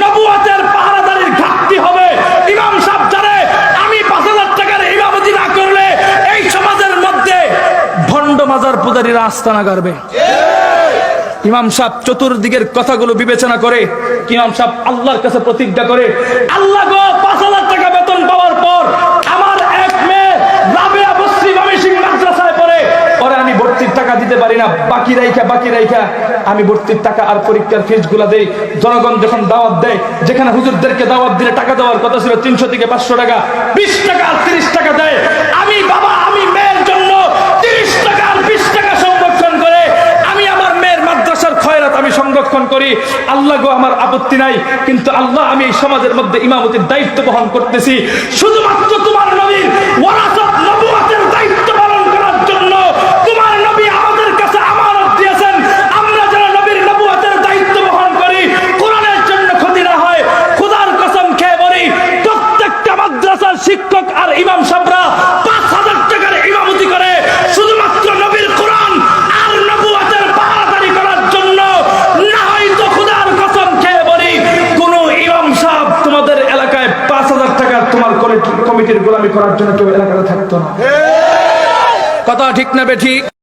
নবুয়াতের পাহারাদারির ঘাটতি হবে। ইমাম সাহেব জানে, আমি পাঁচ হাজার টাকার ইমামতি না করলে এই সমাজের মধ্যে ভণ্ড মাজার পূজারীরা আস্তানা করবে ইমাম সাহেব চতুর্দিকের কথাগুলো বিবেচনা করে, ইমাম সাহেব আল্লাহর কাছে প্রতিজ্ঞা করে, আল্লাহ গো পাঁচ হাজার টাকা বেতন পাওয়ার পর আমার এক মেয়ে রাবেয়া বসরি মামিসিং মাদ্রাসায় পড়ে পরে আমি ভর্তির টাকা দিতে পারি না, বাকি রাইখা বাকি রাইখা। আমি ভর্তির টাকা আর পরীক্ষার ফিসগুলা দেই। জনগণ যখন দাওয়াত দেয়, যেখানে হুজুরদেরকে দাওয়াত দিলে টাকা দেওয়ার কথা ছিল তিনশো থেকে পাঁচশো টাকা, বিশ টাকা আর তিরিশ টাকা দেয়। আমি বাবা, আমি মেয়ের জন্য তিরিশ টাকা আর বিশ টাকা সংরক্ষণ করে, আমি আমার মেয়ের মাদ্রাসার খয়রাত আমি সংরক্ষণ করি। আল্লাহ গো, আমার আপত্তি নাই, কিন্তু আল্লাহ, আমি এই সমাজের মধ্যে ইমামতির দায়িত্ব বহন করতেছি। শুধুমাত্র তোমার নবীর ওয়ারাসাত নবুয়াতের দায়িত্ব পালন করার জন্য তোমার নবী আমাদের কাছে আমানত দিয়েছেন আমরা যেন নবীর নবুয়াতের দায়িত্ব বহন করি কোরআনের জন্য ক্ষতি না হয় খোদার কসম খেয়ে বলি প্রত্যেকটা মাদ্রাসার শিক্ষক আর ইমাম সাবরা পাঁচ হাজার টাকার ইমামতি করে শুধুমাত্র নবীর কোরআন আর নবুয়াতের পাহারাদারি করার জন্য। না হয় তো খুদার কসম খেয়ে বলি কোন ইমাম সাহেব তোমাদের এলাকায় পাঁচ হাজার টাকা তোমার কমিটির গোলামি করার জন্য কেউ এলাকাতে থাকতো না। কথা ঠিক না বে ঠিক?